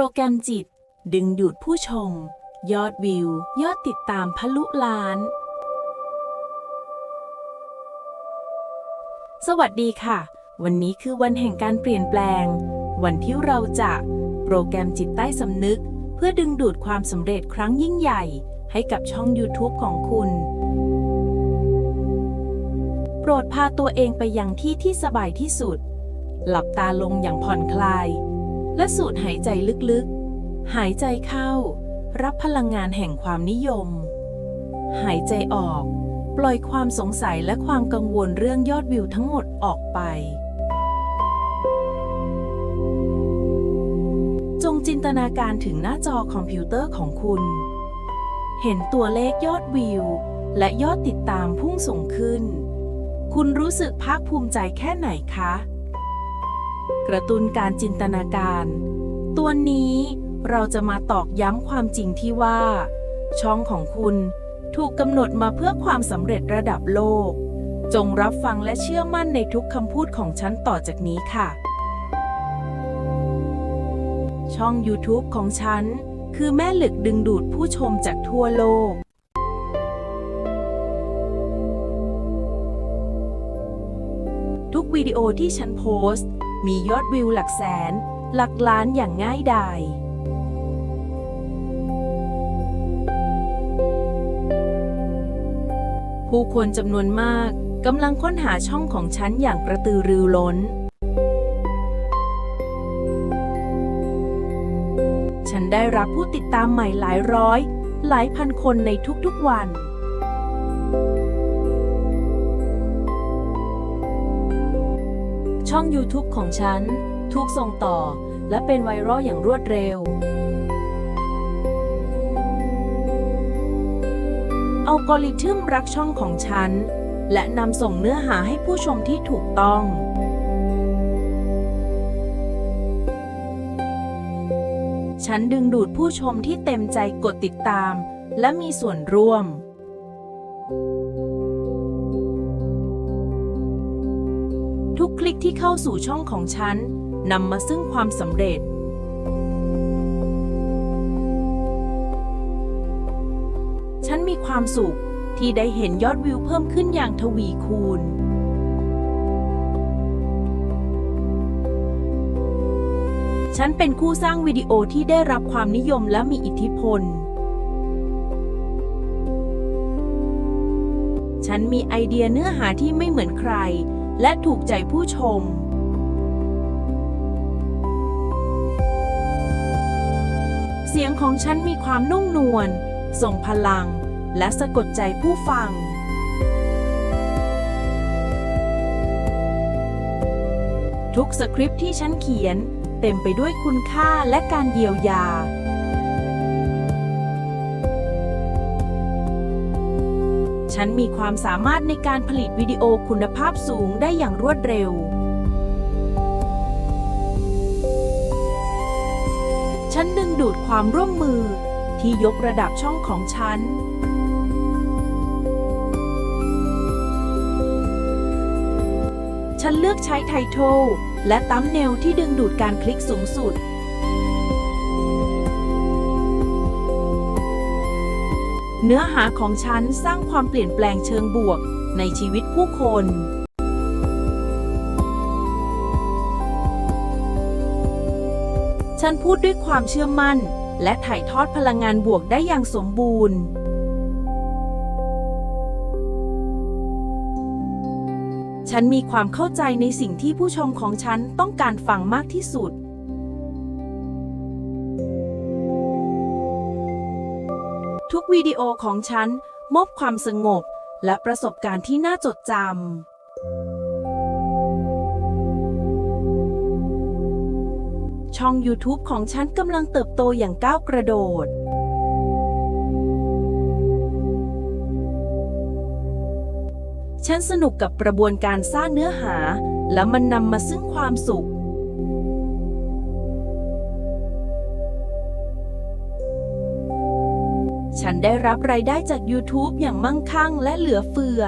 รแกรมจิต ดึงดูดผู้ชม ยอดวิว ยอดติดตามพลุล้าน สวัสดีค่ะ วันนี้คือวันแห่งการเปลี่ยนแปลง วันที่เราจะโปรแกรมจิตใต้สำนึก เพื่อดึงดูดความสำเร็จครั้งยิ่งใหญ่ ให้กับช่อง YouTube ของคุณ โปรดพาตัวเองไปยังที่ที่สบายที่สุด หลับตาลงอย่างผ่อนคลาย และสูดหายใจลึกๆ หายใจเข้า รับพลังงานแห่งความนิยม หายใจออก ปล่อยความสงสัยและความกังวลเรื่องยอดวิวทั้งหมดออกไป จงจินตนาการถึงหน้าจอคอมพิวเตอร์ของคุณ เห็นตัวเลขยอดวิว และยอดติดตามพุ่งสูงขึ้น คุณรู้สึกภาคภูมิใจแค่ไหนคะ กระตุ้นการจินตนาการ ตัวนี้เราจะมาตอกย้ำความจริงที่ว่า ช่องของคุณถูกกำหนดมาเพื่อความสำเร็จระดับโลก จงรับฟังและเชื่อมั่นในทุกคำพูดของฉันต่อจากนี้ค่ะ ช่อง YouTube ของฉัน คือแม่เหล็กดึงดูดผู้ชมจากทั่วโลก ทุกวิดีโอที่ฉันโพสต์ มียอดวิวหลักแสน หลักล้านอย่างง่ายดายผู้คนจำนวนมากกำลังค้นหาช่องของฉันอย่างกระตือรือร้น ฉันได้รับผู้ติดตามใหม่หลายร้อย หลายพันคนในทุกๆวัน อง YouTube ของฉัน ถูกส่งต่อ และเป็นไวรัลอย่างรวดเร็ว อัลกอริทึมรักช่องของฉัน และนำส่งเนื้อหาให้ผู้ชมที่ถูกต้องฉันดึงดูดผู้ชมที่เต็มใจกดติดตาม และมีส่วนร่วม ทุกคลิกที่เข้าสู่ช่องของฉันนำมาซึ่งความสำเร็จ ฉันมีความสุขที่ได้เห็นยอดวิวเพิ่มขึ้นอย่างทวีคูณ ฉันเป็นคู่สร้างวิดีโอที่ได้รับความนิยมและมีอิทธิพล ฉันมีไอเดียเนื้อหาที่ไม่เหมือนใคร และถูกใจผู้ชม เสียงของฉันมีความนุ่มนวลส่งพลัง และสะกดใจผู้ฟัง ทุกสคริปต์ที่ฉันเขียนเต็มไปด้วยคุณค่าและการเยียวยา ฉันมีความสามารถในการผลิตวิดีโอคุณภาพสูงได้อย่างรวดเร็ว ฉันดึงดูดความร่วมมือที่ยกระดับช่องของฉัน ฉันเลือกใช้ไททลและตั้มเนลที่ดึงดูดการคลิกสูงสุด เนื้อหาของฉันสร้างความเปลี่ยนแปลงเชิงบวกในชีวิตผู้คนฉันพูดด้วยความเชื่อมั่น และถ่ายทอดพลังงานบวกได้อย่างสมบูรณ์ ฉันมีความเข้าใจในสิ่งที่ผู้ชมของฉันต้องการฟังมากที่สุด วิดีโอของฉันมอบความสงบ และประสบการณ์ที่น่าจดจำ ช่อง YouTube ของฉันกำลังเติบโตอย่างก้าวกระโดด ฉันสนุกกับกระบวนการสร้างเนื้อหา และมันนำมาซึ่งความสุข ฉันได้รับรายได้จาก YouTube อย่างมั่งคั่งและเหลือเฟือ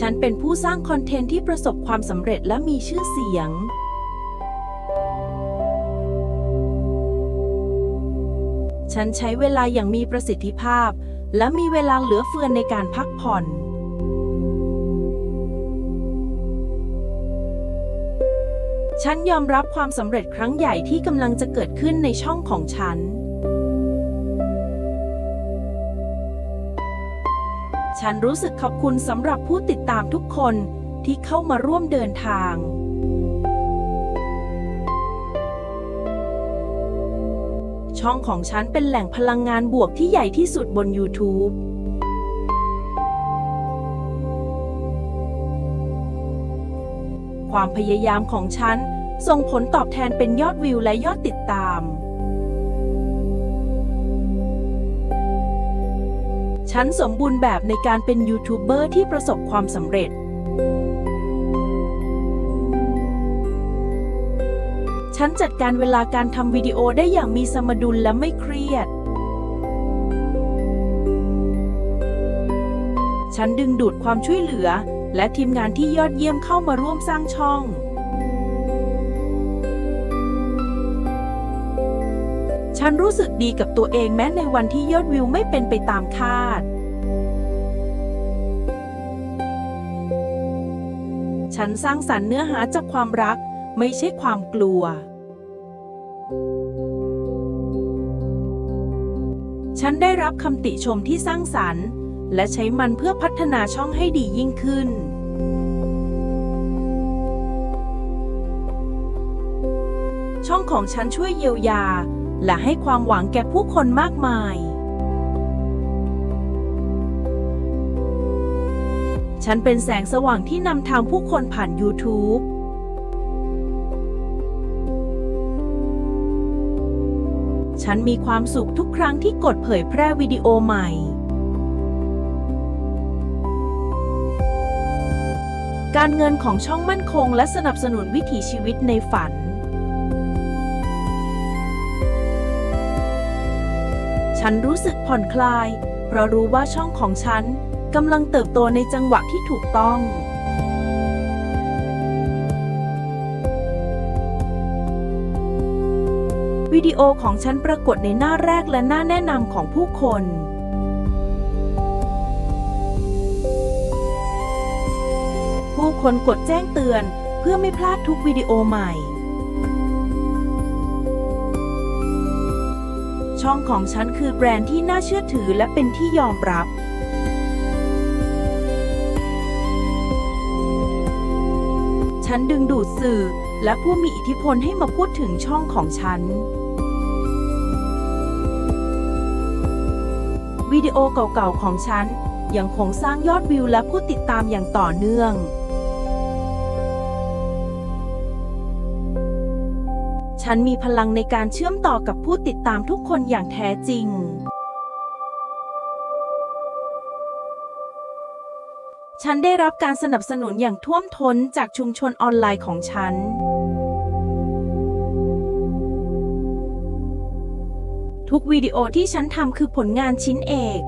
ฉันเป็นผู้สร้างคอนเทนต์ที่ประสบความสำเร็จและมีชื่อเสียง ฉันใช้เวลาอย่างมีประสิทธิภาพ และมีเวลาเหลือเฟือในการพักผ่อน ฉันยอมรับความสำเร็จครั้งใหญ่ที่กำลังจะเกิดขึ้นในช่องของฉัน ฉันรู้สึกขอบคุณสำหรับผู้ติดตามทุกคนที่เข้ามาร่วมเดินทาง ช่องของฉันเป็นแหล่งพลังงานบวกที่ใหญ่ที่สุดบน YouTube ความพยายามของฉัน ส่งผลตอบแทนเป็นยอดวิวและยอดติดตาม ฉันสมบูรณ์แบบในการเป็นยูทูบเบอร์ที่ประสบความสำเร็จ ฉันจัดการเวลาการทำวิดีโอได้อย่างมีสมดุลและไม่เครียดฉันดึงดูดความช่วยเหลือ และทีมงานที่ยอดเยี่ยมเข้ามาร่วมสร้างช่อง ฉันรู้สึกดีกับตัวเองแม้ในวันที่ยอดวิวไม่เป็นไปตามคาด ฉันสร้างสรรค์เนื้อหาจากความรักไม่ใช่ความกลัว ฉันได้รับคำติชมที่สร้างสรรค์ และใช้มันเพื่อพัฒนาช่องให้ดียิ่งขึ้นช่องของฉันช่วยเยียวยา และให้ความหวังแก่ผู้คนมากมาย ฉันเป็นแสงสว่างที่นำทางผู้คนผ่าน YouTube ฉันมีความสุขทุกครั้งที่กดเผยแพร่วิดีโอใหม่ การเงินของช่องมั่นคงและสนับสนุนวิถีชีวิตในฝัน ฉันรู้สึกผ่อนคลาย เพราะรู้ว่าช่องของฉันกำลังเติบโตในจังหวะที่ถูกต้อง วิดีโอของฉันปรากฏในหน้าแรกและหน้าแนะนำของผู้คนผู้คนกดแจ้งเตือนเพื่อไม่พลาดทุกวิดีโอใหม่ ช่องของฉันคือแบรนด์ที่น่าเชื่อถือและเป็นที่ยอมรับ ฉันดึงดูดสื่อและผู้มีอิทธิพลให้มาพูดถึงช่องของฉัน วิดีโอเก่าๆของฉันยังคงสร้างยอดวิวและผู้ติดตามอย่างต่อเนื่อง ฉันมีพลังในการเชื่อมต่อกับผู้ติดตามทุกคนอย่างแท้จริง ฉันได้รับการสนับสนุนอย่างท่วมท้นจากชุมชนออนไลน์ของฉัน ทุกวิดีโอที่ฉันทำคือผลงานชิ้นเอก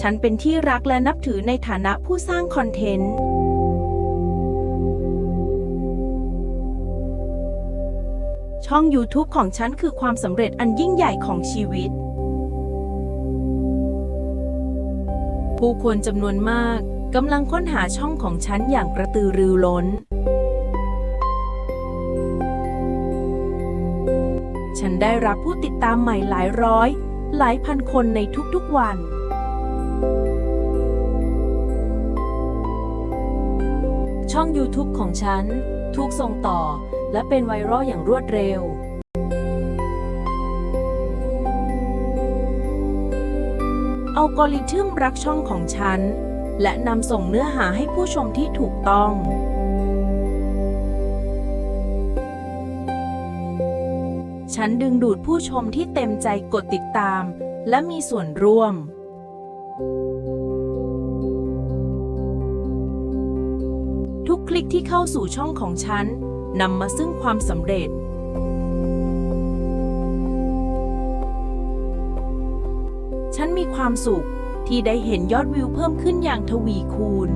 ฉันเป็นที่รักและนับถือในฐานะผู้สร้างคอนเทนต์ ช่อง YouTube ของฉันคือความสำเร็จอันยิ่งใหญ่ของชีวิต ผู้คนจำนวนมากกำลังค้นหาช่องของฉันอย่างกระตือรือร้น ฉันได้รับผู้ติดตามใหม่หลายร้อย หลายพันคนในทุกๆวัน ช่อง YouTube ของฉันถูกส่งต่อ และเป็นไวรัลอย่างรวดเร็ว อัลกอริทึมรักช่องของฉัน และนำส่งเนื้อหาให้ผู้ชมที่ถูกต้องฉันดึงดูดผู้ชมที่เต็มใจกดติดตาม และมีส่วนร่วม ทุกคลิกที่เข้าสู่ช่องของฉัน นำมาซึ่งความสำเร็จ ฉันมีความสุขที่ได้เห็นยอดวิวเพิ่มขึ้นอย่างทวีคูณ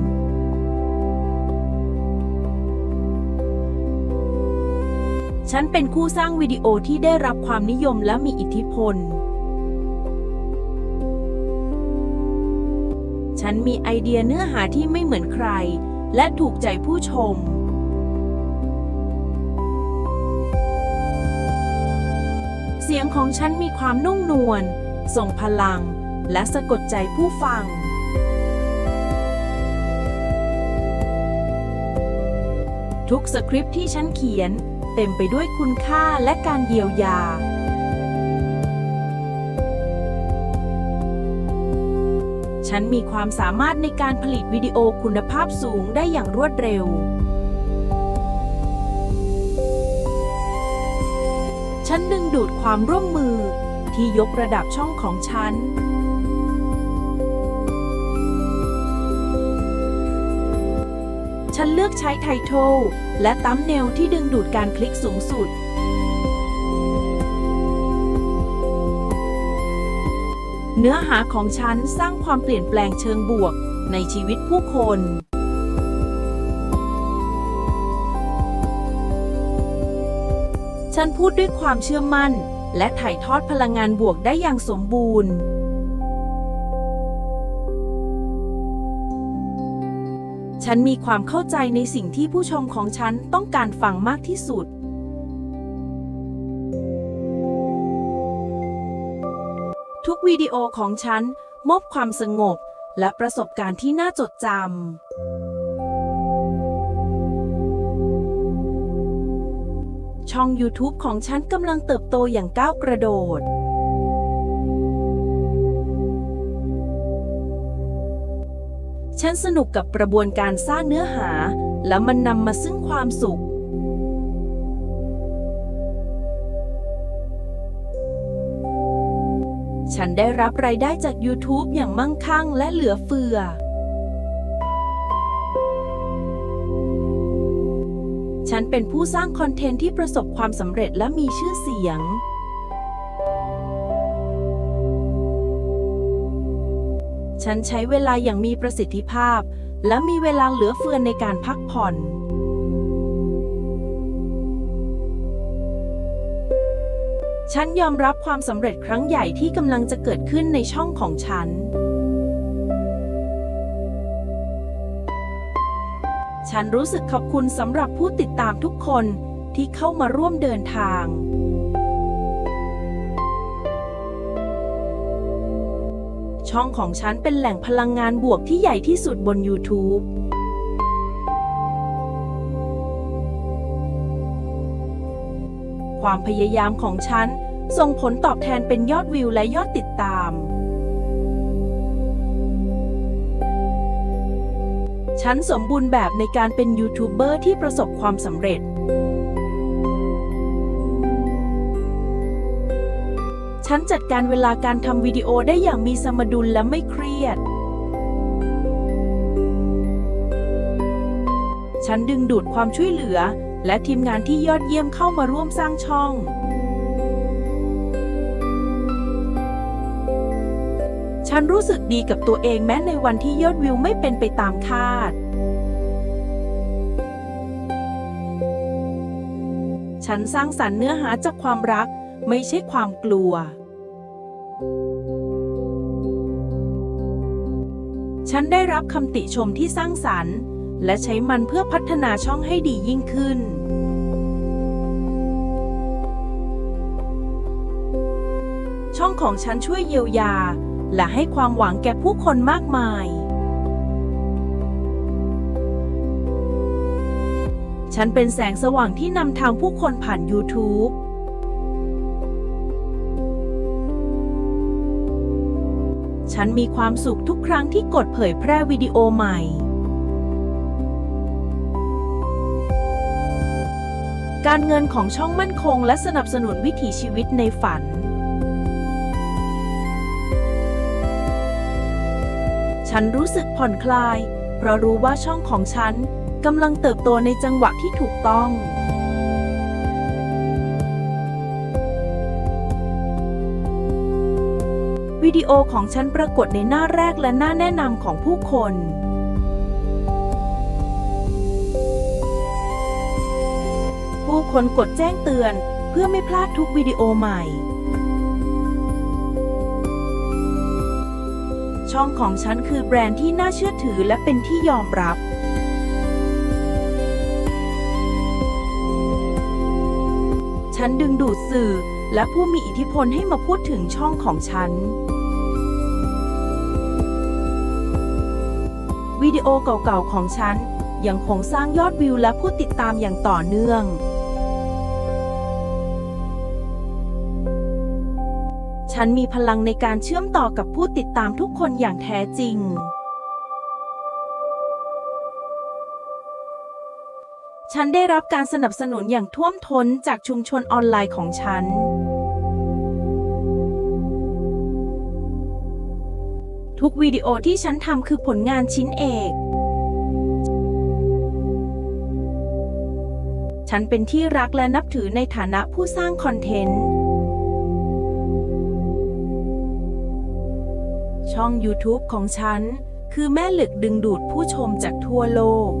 ฉันเป็นคู่สร้างวิดีโอที่ได้รับความนิยมและมีอิทธิพล ฉันมีไอเดียเนื้อหาที่ไม่เหมือนใคร และถูกใจผู้ชม สียงของฉันมีความนุ่มนวลส่งพลัง และสะกดใจผู้ฟัง ทุกสคริปต์ที่ฉันเขียน เต็มไปด้วยคุณค่าและการเยียวยา ฉันมีความสามารถในการผลิตวิดีโอคุณภาพสูงได้อย่างรวดเร็ว ฉันดึงดูดความร่วมมือที่ยกระดับช่องของฉัน ฉันเลือกใช้ไทโทและตั้มเนลที่ดึงดูดการคลิกสูงสุด เนื้อหาของฉันสร้างความเปลี่ยนแปลงเชิงบวกในชีวิตผู้คน ฉันพูดด้วยความเชื่อมั่น และถ่ายทอดพลังงานบวกได้อย่างสมบูรณ์ ฉันมีความเข้าใจในสิ่งที่ผู้ชมของฉันต้องการฟังมากที่สุด ทุกวิดีโอของฉันมอบความสงบและประสบการณ์ที่น่าจดจำ ช่อง YouTube ของฉันกำลังเติบโตอย่างก้าวกระโดด ฉันสนุกกับกระบวนการสร้างเนื้อหา และมันนำมาซึ่งความสุข ฉันได้รับรายได้จาก YouTube อย่างมั่งคั่งและเหลือเฟือ ฉันเป็นผู้สร้างคอนเทนต์ที่ประสบความสำเร็จและมีชื่อเสียง ฉันใช้เวลาอย่างมีประสิทธิภาพ และมีเวลาเหลือเฟือในการพักผ่อนฉันยอมรับความสำเร็จครั้งใหญ่ที่กำลังจะเกิดขึ้นในช่องของฉัน ฉันรู้สึกขอบคุณสำหรับผู้ติดตามทุกคนที่เข้ามาร่วมเดินทาง ช่องของฉันเป็นแหล่งพลังงานบวกที่ใหญ่ที่สุดบน YouTube ความพยายามของฉันส่งผลตอบแทนเป็นยอดวิวและยอดติดตาม ฉันสมบูรณ์แบบในการเป็นยูทูบเบอร์ที่ประสบความสำเร็จ ฉันจัดการเวลาการทำวิดีโอได้อย่างมีสมดุลและไม่เครียด ฉันดึงดูดความช่วยเหลือ และทีมงานที่ยอดเยี่ยมเข้ามาร่วมสร้างช่อง ฉันรู้สึกดีกับตัวเองแม้ในวันที่ยอดวิวไม่เป็นไปตามคาด ฉันสร้างสรรค์เนื้อหาจากความรักไม่ใช่ความกลัว ฉันได้รับคำติชมที่สร้างสรรค์ และใช้มันเพื่อพัฒนาช่องให้ดียิ่งขึ้นช่องของฉันช่วยเยียวยา และให้ความหวังแก่ผู้คนมากมาย ฉันเป็นแสงสว่างที่นำทางผู้คนผ่าน YouTube ฉันมีความสุขทุกครั้งที่กดเผยแพร่วิดีโอใหม่ การเงินของช่องมั่นคงและสนับสนุนวิถีชีวิตในฝัน ฉันรู้สึกผ่อนคลาย เพราะรู้ว่าช่องของฉันกำลังเติบโตในจังหวะที่ถูกต้องวิดีโอของฉันปรากฏในหน้าแรกและหน้าแนะนำของผู้คน ผู้คนกดแจ้งเตือนเพื่อไม่พลาดทุกวิดีโอใหม่ ช่องของฉันคือแบรนด์ที่น่าเชื่อถือและเป็นที่ยอมรับฉันดึงดูดสื่อและผู้มีอิทธิพลให้มาพูดถึงช่องของฉัน วิดีโอเก่าๆของฉันยังคงสร้างยอดวิวและผู้ติดตามอย่างต่อเนื่อง ฉันมีพลังในการเชื่อมต่อกับผู้ติดตามทุกคนอย่างแท้จริง ฉันได้รับการสนับสนุนอย่างท่วมท้นจากชุมชนออนไลน์ของฉัน ทุกวิดีโอที่ฉันทำคือผลงานชิ้นเอกฉันเป็นที่รักและนับถือในฐานะผู้สร้างคอนเทนต์ ช่อง YouTube ของฉัน คือแม่เหล็กดึงดูดผู้ชมจากทั่วโลก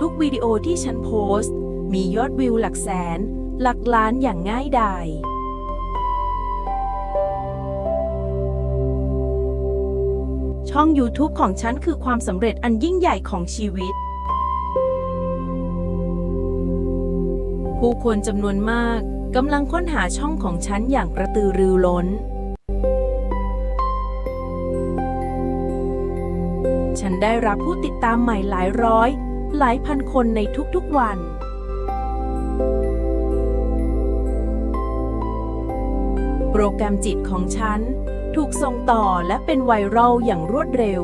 ทุกวิดีโอที่ฉันโพสต์ มียอดวิวหลักแสน หลักล้านอย่างง่ายดายช่อง YouTube ของฉันคือความสำเร็จอันยิ่งใหญ่ของชีวิต ผู้คนจำนวนมาก กำลังค้นหาช่องของฉันอย่างกระตือรือร้น ฉันได้รับผู้ติดตามใหม่หลายร้อย หลายพันคนในทุกๆวัน โปรแกรมจิตของฉัน ถูกส่งต่อและเป็นไวรัลอย่างรวดเร็ว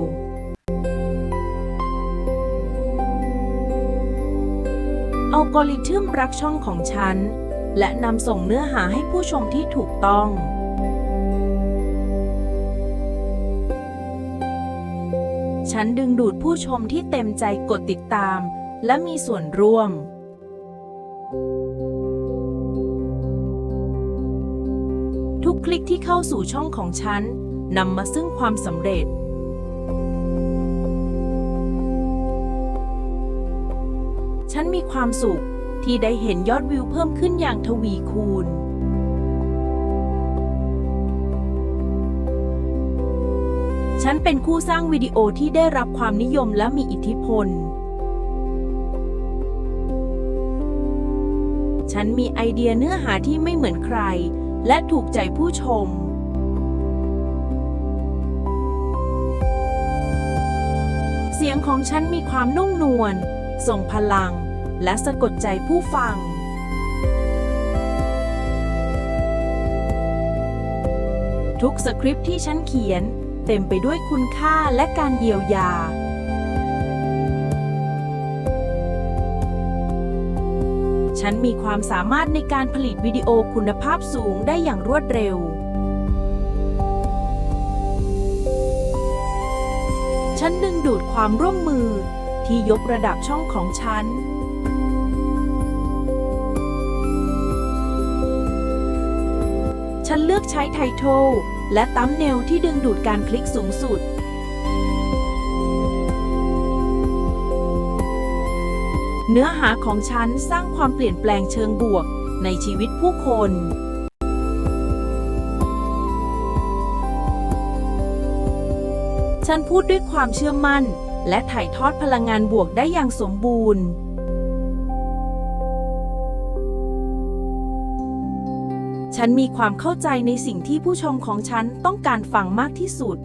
อัลกอริทึมรักช่องของฉัน และนำส่งเนื้อหาให้ผู้ชมที่ถูกต้อง ฉันดึงดูดผู้ชมที่เต็มใจกดติดตาม และมีส่วนร่วม ทุกคลิกที่เข้าสู่ช่องของฉันนำมาซึ่งความสำเร็จฉันมีความสุข ที่ได้เห็นยอดวิวเพิ่มขึ้นอย่างทวีคูณ ฉันเป็นคู่สร้างวิดีโอที่ได้รับความนิยมและมีอิทธิพล ฉันมีไอเดียเนื้อหาที่ไม่เหมือนใคร และถูกใจผู้ชมเสียงของฉันมีความนุ่มนวล ส่งพลัง และสะกดใจผู้ฟัง ทุกสคริปต์ที่ฉันเขียน เต็มไปด้วยคุณค่าและการเยียวยา ฉันมีความสามารถในการผลิตวิดีโอคุณภาพสูงได้อย่างรวดเร็วฉันดึงดูดความร่วมมือที่ยกระดับช่องของฉัน ฉันเลือกใช้ไททลและตัมเนลที่ดึงดูดการคลิกสูงสุด เนื้อหาของฉันสร้างความเปลี่ยนแปลงเชิงบวกในชีวิตผู้คน ฉันพูดด้วยความเชื่อมั่น และถ่ายทอดพลังงานบวกได้อย่างสมบูรณ์ ฉันมีความเข้าใจในสิ่งที่ผู้ชมของฉันต้องการฟังมากที่สุด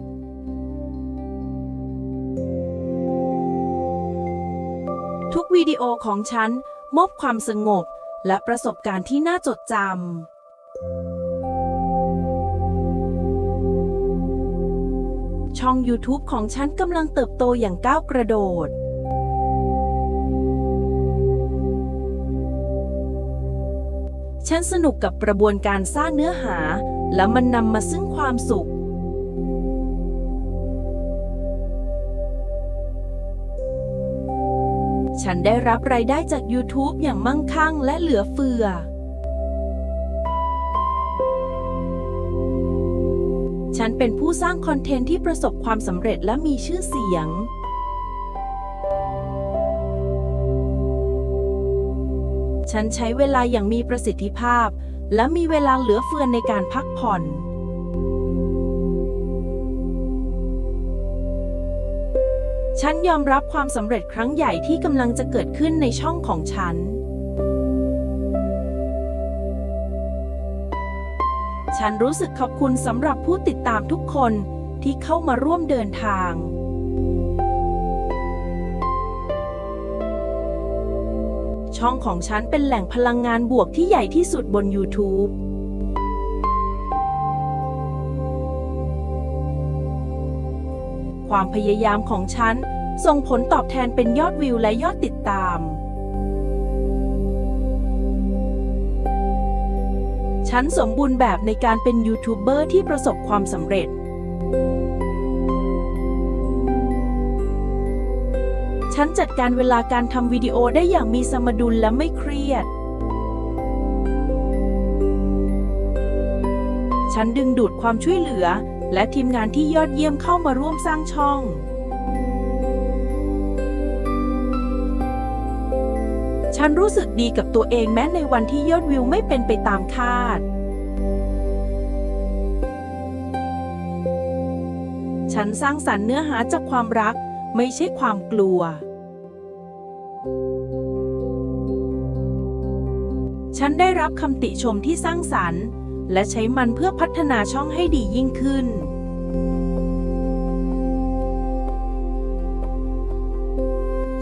ทุกวิดีโอของฉันมอบความสงบและประสบการณ์ที่น่าจดจำ ช่อง YouTube ของฉันกำลังเติบโตอย่างก้าวกระโดด ฉันสนุกกับกระบวนการสร้างเนื้อหา และมันนำมาซึ่งความสุข ฉันได้รับรายได้จาก YouTube อย่างมั่งคั่งและเหลือเฟือ ฉันเป็นผู้สร้างคอนเทนต์ที่ประสบความสำเร็จและมีชื่อเสียง ฉันใช้เวลาอย่างมีประสิทธิภาพ และมีเวลาเหลือเฟือในการพักผ่อน ฉันยอมรับความสำเร็จครั้งใหญ่ที่กำลังจะเกิดขึ้นในช่องของฉัน ฉันรู้สึกขอบคุณสำหรับผู้ติดตามทุกคนที่เข้ามาร่วมเดินทาง ช่องของฉันเป็นแหล่งพลังงานบวกที่ใหญ่ที่สุดบน YouTube ความพยายามของฉันส่งผลตอบแทนเป็นยอดวิวและยอดติดตาม ฉันสมบูรณ์แบบในการเป็นยูทูบเบอร์ที่ประสบความสำเร็จ ฉันจัดการเวลาการทำวิดีโอได้อย่างมีสมดุลและไม่เครียด ฉันดึงดูดความช่วยเหลือ และทีมงานที่ยอดเยี่ยมเข้ามาร่วมสร้างช่อง ฉันรู้สึกดีกับตัวเองแม้ในวันที่ยอดวิวไม่เป็นไปตามคาดฉันสร้างสรรค์เนื้อหาจากความรัก ไม่ใช่ความกลัว ฉันได้รับคำติชมที่สร้างสรรค์ และใช้มันเพื่อพัฒนาช่องให้ดียิ่งขึ้น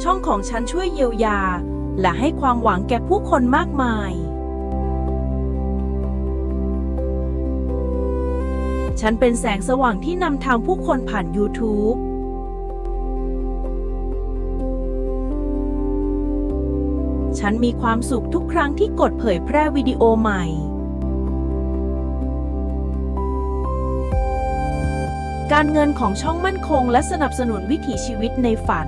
ช่องของฉันช่วยเยียวยา และให้ความหวังแก่ผู้คนมากมายฉันเป็นแสงสว่างที่นำทางผู้คนผ่าน YouTube ฉันมีความสุขทุกครั้งที่กดเผยแพร่วิดีโอใหม่ การเงินของช่องมั่นคงและสนับสนุนวิถีชีวิตในฝัน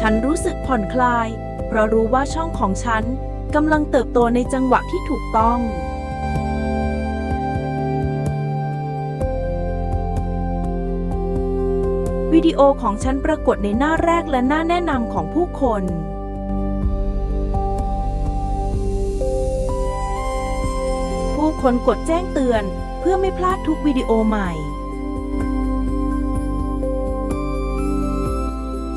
ฉันรู้สึกผ่อนคลาย เพราะรู้ว่าช่องของฉันกำลังเติบโตในจังหวะที่ถูกต้อง วิดีโอของฉันปรากฏในหน้าแรกและหน้าแนะนำของผู้คนผู้คนกดแจ้งเตือน เพื่อไม่พลาดทุกวิดีโอใหม่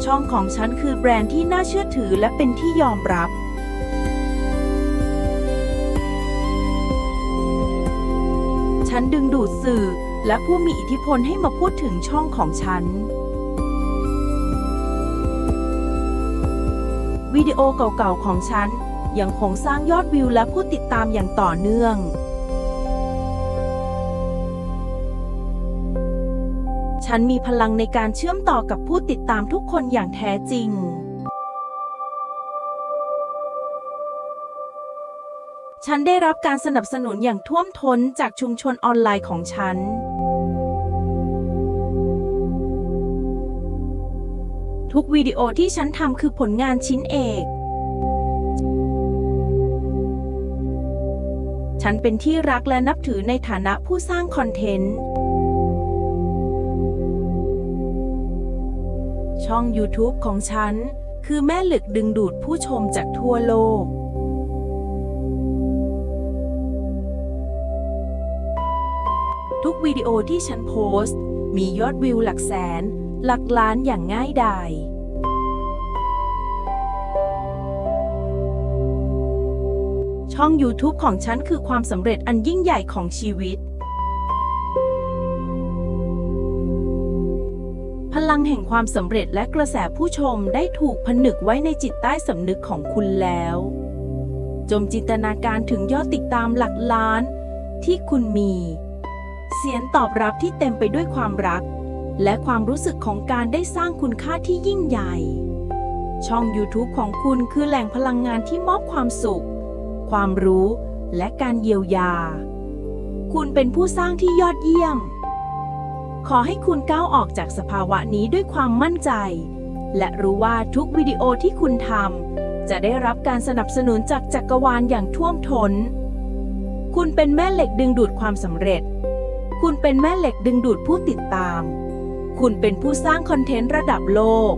ช่องของฉันคือแบรนด์ที่น่าเชื่อถือและเป็นที่ยอมรับ ฉันดึงดูดสื่อและผู้มีอิทธิพลให้มาพูดถึงช่องของฉัน วิดีโอเก่าๆของฉัน ยังคงสร้างยอดวิวและผู้ติดตามอย่างต่อเนื่อง ฉันมีพลังในการเชื่อมต่อกับผู้ติดตามทุกคนอย่างแท้จริง ฉันได้รับการสนับสนุนอย่างท่วมท้นจากชุมชนออนไลน์ของฉัน ทุกวิดีโอที่ฉันทำคือผลงานชิ้นเอก ฉันเป็นที่รักและนับถือในฐานะผู้สร้างคอนเทนต์ ช่อง YouTube ของฉัน คือแม่เหล็กดึงดูดผู้ชมจากทั่วโลกทุกวิดีโอที่ฉันโพสต์ มียอดวิวหลักแสน หลักล้านอย่างง่ายดายช่อง YouTube ของฉันคือความสำเร็จอันยิ่งใหญ่ของชีวิต พลังแห่งความสำเร็จและกระแสผู้ชมได้ถูกผนึกไว้ในจิตใต้สำนึกของคุณแล้ว จมจินตนาการถึงยอดติดตามหลักล้านที่คุณมี เสียงตอบรับที่เต็มไปด้วยความรัก และความรู้สึกของการได้สร้างคุณค่าที่ยิ่งใหญ่ ช่อง YouTube ของคุณคือแหล่งพลังงานที่มอบความสุข ความรู้และการเยียวยา คุณเป็นผู้สร้างที่ยอดเยี่ยม ขอให้คุณก้าวออกจากสภาวะนี้ด้วยความมั่นใจ และรู้ว่าทุกวิดีโอที่คุณทำจะได้รับการสนับสนุนจากจักรวาลอย่างท่วมทน้น คุณเป็นแม่เหล็กดึงดูดความสำเร็จ คุณเป็นแม่เหล็กดึงดูดผู้ติดตาม คุณเป็นผู้สร้างคอนเทนต์ระดับโลก